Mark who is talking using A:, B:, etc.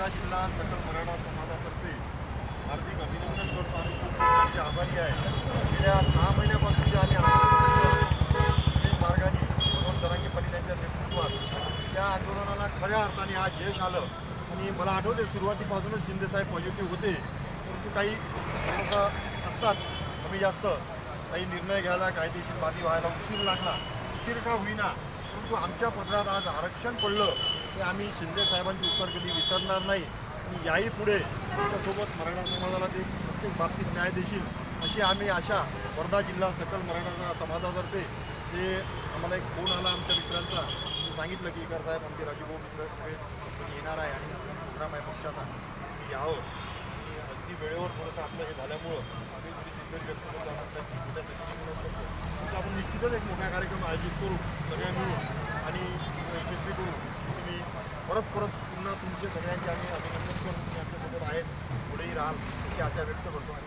A: वर्धा जिल्हा सकल मराठा समाजातर्फे हार्दिक अभिनंदन करतो आणि खूप आभारी आहे. गेल्या सहा महिन्यापासून जे आम्ही आंदोलन मार्गाने मनोहर दरांगे पाटील यांच्या नेतृत्वात त्या आंदोलनाला खऱ्या अर्थाने आज यश आलं. आणि मला आठवते सुरुवातीपासूनच शिंदेसाहेब पॉझिटिव्ह होते. परंतु काही असतात कमी जास्त काही निर्णय घ्यायला कायदेशीर बाधी व्हायला उशीर लागला उशीर का होईना? परंतु आमच्या पत्रात आज आरक्षण पडलं. ते आम्ही शिंदे साहेबांची उत्तर कधी विसरणार नाही. आणि याही पुढे त्याच्यासोबत मराठा समाजाला ते प्रत्येक बाबतीत न्याय देशील अशी आम्ही आशा वर्धा जिल्हा सकल मराठा समाजातर्फे. ते आम्हाला एक फोन आला आमच्या मित्रांचा मी सांगितलं की इकर साहेब आमचे राजूभाऊ मित्र सगळे येणार आहे आणि प्रोग्राम आहे पक्षाचा. यावं. आणि अगदी वेळेवर थोडंसं आपलं हे झाल्यामुळं आम्ही थोडी दिग्गज व्यक्त करतो आपण निश्चितच एक मोठा कार्यक्रम आयोजित करू सगळ्या मिळून. आणि परत परत पुन्हा तुमचे सगळ्यांचे आम्ही अभिनंदन करून तुम्ही आमच्यासोबत आहेत. पुढेही राहाल. अशी आशा व्यक्त करतो आणि